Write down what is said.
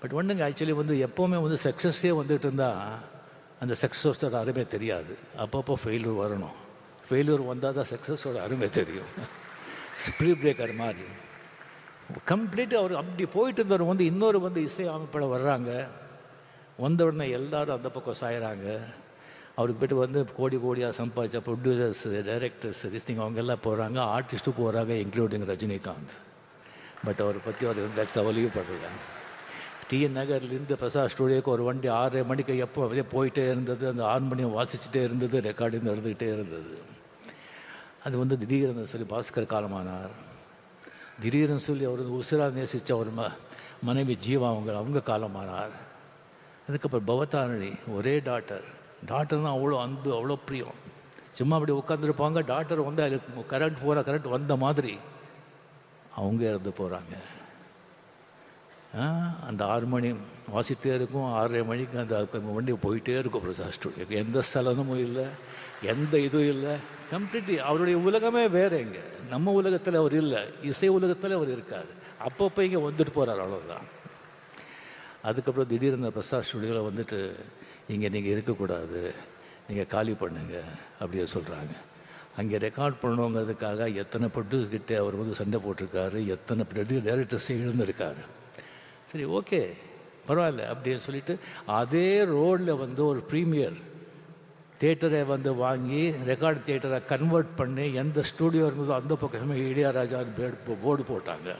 But ஒன்றுங்க actually வந்து எப்போவுமே வந்து சக்ஸஸே வந்துட்டு இருந்தால் அந்த சக்ஸஸோட அருமை தெரியாது. அப்பப்போ ஃபெயிலியர் வரணும். ஃபெயிலியர் வந்தால் தான் சக்ஸஸோட அருமை தெரியும். ஸ்பீட் பிரேக்கர் மாதிரி. கம்ப்ளீட்டாக அவர் அப்படி போயிட்டு இருந்தவர் வந்து இன்னொரு வந்து இசை அமைப்பில் வர்றாங்க. வந்த உடனே எல்லாரும் அந்த பக்கம் சாயிறாங்க. அவருக்கு போய்ட்டு வந்து கோடி கோடியாக சம்பாதிச்ச ப்ரொடியூசர்ஸ் டைரக்டர்ஸ் திஸ்திங் அவங்க எல்லாம் போகிறாங்க ஆர்டிஸ்ட்டும் போகிறாங்க இன்க்ளூடிங் ரஜினிகாந்த். பட் அவரை பற்றி அவர் எந்த கவலையும் படல டிஎன் நகர்லேருந்து பிரசாத் ஸ்டூடியோக்கு ஒரு வண்டி ஆறரை மணிக்கு எப்போ அப்படியே போயிட்டே இருந்தது. அந்த ஆறு மணி வாசிச்சுட்டே இருந்தது. ரெக்கார்டிங் நடந்துக்கிட்டே இருந்தது. அது வந்து திடீர்னு சொல்லி பாஸ்கர் காலமானார். திடீர்னு சொல்லி அவர் வந்து உசிரா நேசித்த ஒரு ம மனைவி ஜீவா அவங்க அவங்க காலமானார். அதுக்கப்புறம் பவதாரணி ஒரே டாக்டர் டாக்டர்னால் அவ்வளோ அன்பு அவ்வளோ பிரியம். சும்மா அப்படி உட்காந்துருப்பாங்க டாக்டர் வந்து அதுக்கு கரண்ட் போகிற கரண்ட் வந்த மாதிரி அவங்க இறந்து போகிறாங்க அந்த ஆறு மணி வாசிட்டே இருக்கும் ஆறரை மணிக்கு அந்த வண்டி போயிட்டே இருக்கும் பிரசாத் ஸ்டுடியோக்கு எந்த ஸ்தலமும் இல்லை எந்த இதுவும் இல்லை. கம்ப்ளீட்லி அவருடைய உலகமே வேற இங்கே. நம்ம உலகத்தில் அவர் இல்லை. இசை உலகத்தில் அவர் இருக்கார். அப்பப்போ இங்கே வந்துட்டு போகிறார் அவ்வளோதான் அதுக்கப்புறம் திடீர்னு பிரசாத் ஸ்டுடியோவில் வந்துட்டு இங்கே நீங்கள் இருக்கக்கூடாது. நீங்கள் காலி பண்ணுங்க அப்படியே சொல்கிறாங்க அங்கே ரெக்கார்ட் பண்ணணுங்கிறதுக்காக எத்தனை ப்ரொடியூஸ் கிட்டே அவர் வந்து சண்டை போட்டிருக்காரு எத்தனை ப்ரொடியூ டேரக்டர்ஸ் இழந்திருக்காரு சரி ஓகே பரவாயில்ல அப்படின்னு சொல்லிட்டு அதே ரோடில் வந்து ஒரு ப்ரீமியர் தேட்டரை வந்து வாங்கி ரெக்கார்ட் தேட்டரை கன்வெர்ட் பண்ணி எந்த ஸ்டூடியோ இருந்ததோ அந்த பக்கமே இளையராஜான்னு போர்டு போட்டாங்க.